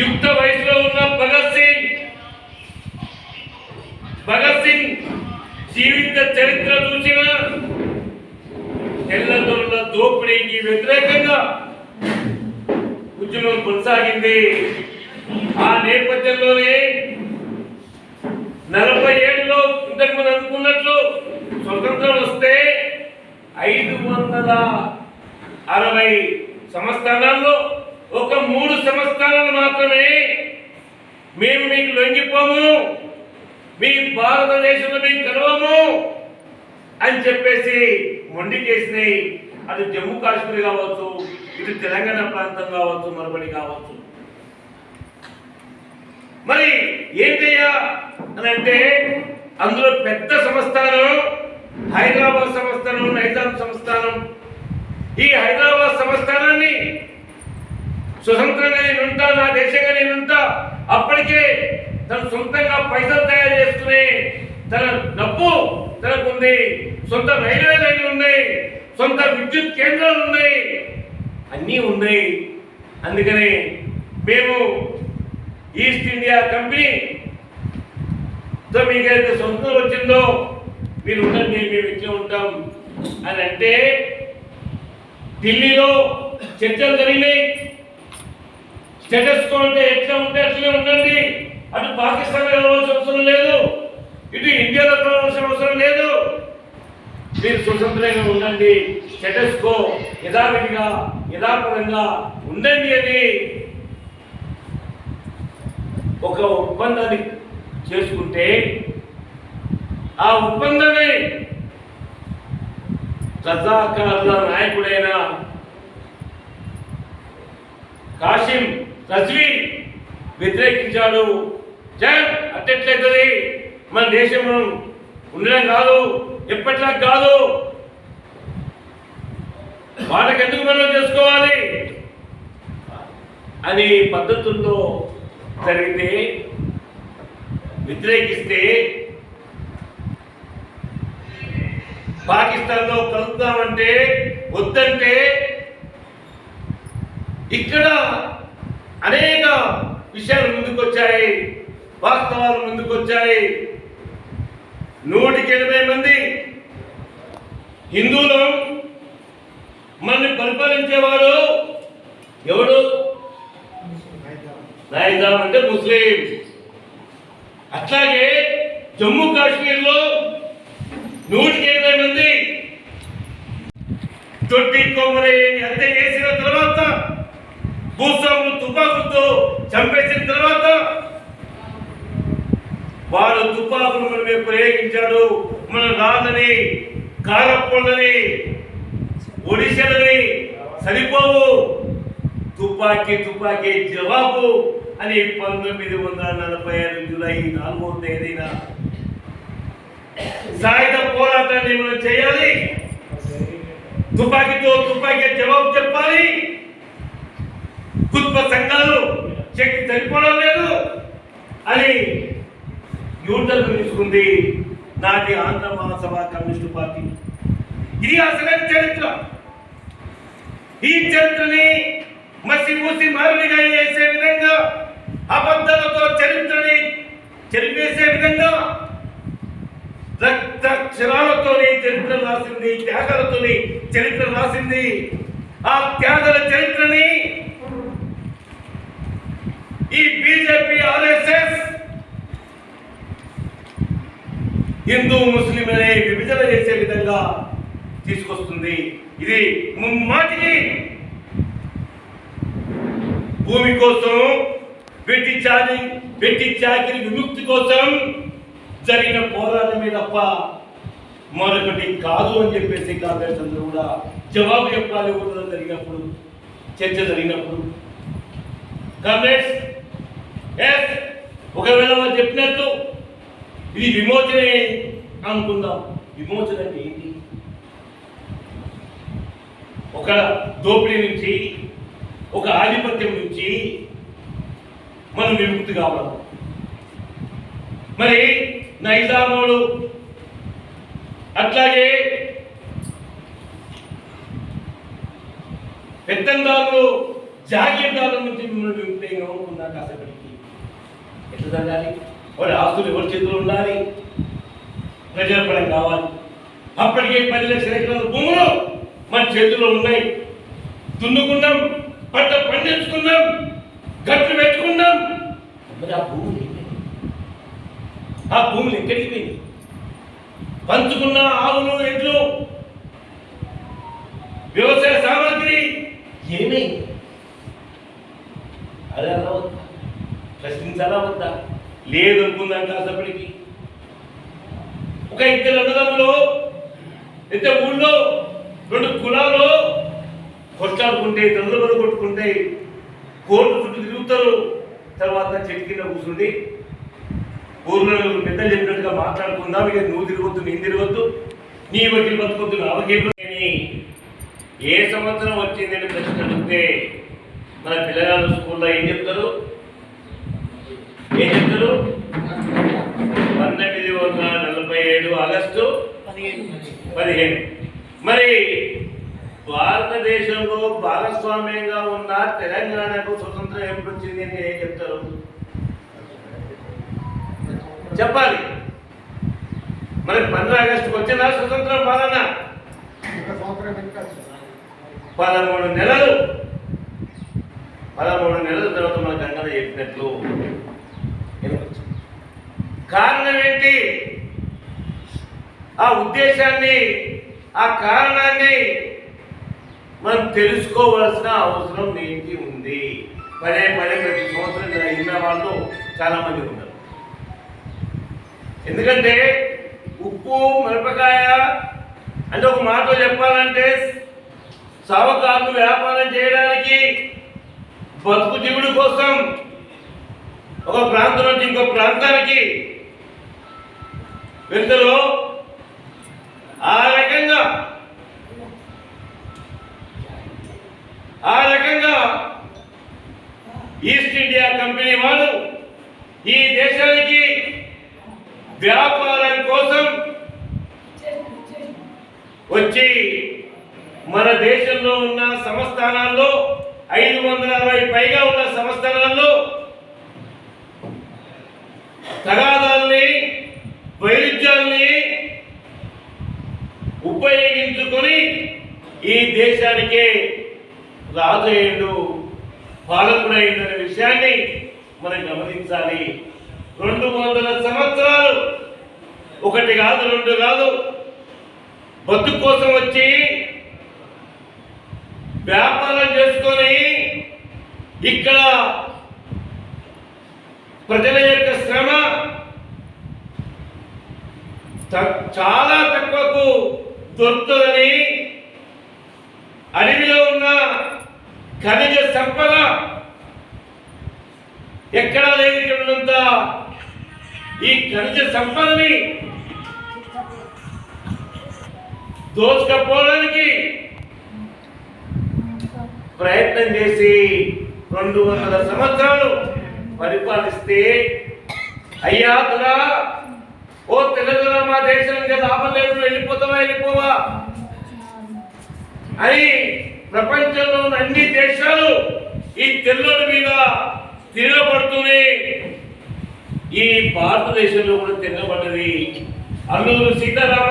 యుక్త వయసులో ఉన్న భగత్ సింగ్. భగత్ సింగ్ జీవిత చరిత్ర చూసిన తెల్లదొరల దోపిడీకి వ్యతిరేకంగా ఉద్యమం కొనసాగింది. ఆ నేపథ్యంలోనే నలభై ఏడులో ఇంతకు ముందు అనుకున్నట్లు స్వతంత్రం వస్తే ఐదు వందల అరవై సంస్థానాల్లో ఒక మూడు సంవత్సరాలు మాత్రమే మేము మీకు లొంగిపోము మీ భారతదేశంలో మేము కలవము అని చెప్పేసి మొండికేసినాయి అది జమ్మూ కాశ్మీర్ కావచ్చు ఇది తెలంగాణ ప్రాంతం కావచ్చు మరొకటి కావచ్చు. మరి ఏంటయ్యా అని అంటే అందులో పెద్ద సంస్థానం హైదరాబాద్ సంస్థానం నైజాం సంస్థానం ఈ హైదరాబాద్ సంస్థానాన్ని స్వతంత్రంగా నేను ఉంటా నా దేశంగా నేను ఉంటా అప్పటికే తన సొంతంగా పైసలు తయారు చేసుకునే తన డబ్బు తనకుంది. సొంత రైల్వే లైన్లు ఉన్నాయి సొంత విద్యుత్ కేంద్రాలు ఉన్నాయి అన్నీ ఉన్నాయి. అందుకని మేము ఈస్ట్ ఇండియా కంపెనీ తో మీకైతే సొంతం వచ్చిందో మీరు ఉండండి మేము ఇట్లా ఉంటాం అని అంటే ఢిల్లీలో చర్చలు జరిగినాయి. స్టేటస్ కో అంటే ఎట్లా ఉంటే అట్లే ఉండండి. అటు పాకిస్తాన్ వెళ్ళవలసిన అవసరం లేదు. ఇటు ఇండియాలో వెళ్ళవలసిన అవసరం లేదు. మీరు స్వతంత్రంగా ఉండండి. స్టేటస్ కో యథావిధిగా యథాపరంగా ఉండండి అని ఒక ఒప్పందాన్ని చేసుకుంటే ఆ ఒప్పందాన్ని రజాకారుల నాయకుడైన కాశీం రజ్వీ వ్యతిరేకించాడు. జన్ అట్టెట్లయితుంది. మన దేశం ఉండడం కాదు ఎప్పట్లా కాదు. వాళ్ళకి ఎందుకు మనం చేసుకోవాలి? అని పద్ధతుల్లో జరిగితే వ్యతిరేకిస్తే పాకిస్తాన్లో కలుద్దామంటే వద్దంటే ఇక్కడ అనేక విషయాలు ముందుకొచ్చాయి. వాస్తవాలు ముందుకొచ్చాయి. నూటికి ఎనభై మంది హిందువులు మనల్ని పరిపాలించేవాడు ఎవడు నైజాం అంటే ముస్లిం. అట్లాగే జమ్మూ కాశ్మీర్లో నూటికి ఎనభై మంది. తొట్టి కొమ్మరేని హత్య చేసిన తర్వాత భూస్వాములు తుపాకులతో చంపేసిన తర్వాత వారు తుపాకులు మనం ప్రయోగించాడు. మన రాదని కారప్పొండని ఒడిశలని సరిపోవు. తుపాకీ తుపాకీ జవాబు అని పంతొమ్మిది వందల నలభై ఐదు జూలై నాలుగో తేదీన సాయుధ పోరాటాన్ని మనం చేయాలి. తుపాకీతో తుపాకీ జవాబు చెప్పాలి. కుటుంబ సంఘాలు శక్తి సరిపోవడం లేదు. అని యూటర్ తీసుకుంది నాటి ఆంధ్ర మహాసభ కమ్యూనిస్టు పార్టీ. ఇది అసలైన చరిత్ర. ఈ చరిత్రని మసి మూసి మారుడిగా చేసే విధంగా అబద్ధాలతో చరిత్రని చెరిపేసే విధంగా రక్తక్షరాలతోని చరిత్ర రాసింది త్యాగాలతోని చరిత్ర రాసింది. ఆ త్యాగాల చరిత్రని ఈ బీజేపీ ఆర్ఎస్ఎస్ హిందూ ముస్లిం అనే విభజన చేసే విధంగా తీసుకొస్తుంది. ఇది ముమ్మాటికి భూమి కోసం పెట్టి చాలి పెట్టి చాకిరి విముక్తి కోసం జరిగిన పోరాటమే తప్ప మరొకటి కాదు అని చెప్పేసి కాంగ్రెస్ అందరూ కూడా జవాబు చెప్పాలి. కూడా జరిగినప్పుడు చర్చ జరిగినప్పుడు. కాంగ్రెస్ ఎస్ ఒకవేళ వాళ్ళు చెప్పినట్టు ఇది విమోచనే అనుకుందాం. విమోచన అంటే ఏంటి? ఒక దోపిడీ నుంచి ఒక ఆధిపత్యం నుంచి మనం విముక్తి కావాలి. మరి నైజామోడు అట్లాగే పెత్తందారులు జాగీర్దారుల నుంచి మిమ్మల్ని విముక్తి కాసేపటికి. ఎట్లా జరగాలి? వాడి ఆస్తులు ఎవరి చేతిలో ఉండాలి? ప్రజల పరం కావాలి. అప్పటికే పది లక్షల ఎకరాల భూములు మన చేతిలో ఉన్నాయి. దున్నుకున్నాం పంట పండించుకున్నాం గట్లు పెట్టుకున్నాం. మరి ఆ భూములు? ఆ భూములు ఎక్కడికి పోయినాయి? పంచుకున్న ఆవులు ఎడ్లు వ్యవసాయ సామాగ్రి ఏమైంది అది అలా వద్దా వద్దా లేదు అనుకుందాం కాసేపటికి. ఒక ఇద్దరు అన్నదమ్ములు ఇద్దరు ఊళ్ళో రెండు కులాలు కొట్లాడుకుంటే తల్లుబలు కొట్టుకుంటే కోర్టు చుట్టూ తిరుగుతారు. తర్వాత చెట్టు కింద కూర్చుండి ఊర్లో పెద్దలు చెప్పినట్టుగా మాట్లాడుకుందాం. ఇక నువ్వు తిరగొద్దు నేను తిరగొద్దు. నీ వకీలు బతుకొద్దు నా వకీలు ఏ సంవత్సరం వచ్చిందని ప్రశ్న అడిగితే మన పిల్లగాళ్ళు స్కూల్లో ఏం చెప్తారు? రోజులు పంతొమ్మిది వందల నలభై ఏడు ఆగస్టు పదిహేను. మరి భారతదేశంలో భాగస్వామ్యంగా ఉన్న తెలంగాణకు స్వతంత్రం ఎప్పుడు వచ్చింది అని ఏం చెప్తారు? చెప్పాలి. మరి పంద్ర ఆగస్టుకు వచ్చిందా స్వతంత్రం పాలన? పదమూడు నెలలు. పదమూడు నెలల తర్వాత మన గంగన చెప్పినట్లు కారణం ఏంటి ఆ ఉద్దేశాన్ని ఆ కారణాన్ని మనం తెలుసుకోవాల్సిన అవసరం ఏంటి ఉంది? పదే పదే ప్రతి సంవత్సరం ఇన్న వాళ్ళు చాలా మంది ఉన్నారు ఎందుకంటే ఉప్పు మిరపకాయ అంటే ఒక మాటలో చెప్పాలంటే సవకాలు వ్యాపారం చేయడానికి బతుకు దిగుడు కోసం ఒక ప్రాంతం నుంచి ఇంకో ప్రాంతానికి పెద్దలు ఆ రకంగా ఆ రకంగా ఈస్ట్ ఇండియా కంపెనీ వారు ఈ దేశానికి వ్యాపారం కోసం వచ్చి మన దేశంలో ఉన్న సంస్థానాల్లో ఐదు వందల అరవై పైగా ఉన్న సంస్థానాల్లో తగా దేశానికే రాజు అయ్యిండు పాలకుడైండు అనే విషయాన్ని మనం గమనించాలి. రెండు వందల సంవత్సరాలు ఒకటి కాదు రెండు కాదు. బతుకు కోసం వచ్చి వ్యాపారం చేసుకొని ఇక్కడ ప్రజల యొక్క శ్రమ చాలా తక్కువకు దొరుకుతుందని అడవిలో ఉన్న ఖనిజ సంపద ఎక్కడా లేదు ఇక్కడ ఈ ఖనిజ సంపదని దోచుకపోవడానికి ప్రయత్నం చేసి రెండు వందల సంవత్సరాలు పరిపాలిస్తే అయ్యా కదా ఓ తెలంగాణ మా దేశం ఇంకా లాభం లేదు వెళ్ళిపోతావా వెళ్ళిపోవా? అని ప్రపంచంలో ఉన్న అన్ని దేశాలు ఈ తెల్లుడి మీద తిరగబడుతూనే ఈ భారతదేశంలో కూడా తిరగబడ్డది. అల్లూరు సీతారామ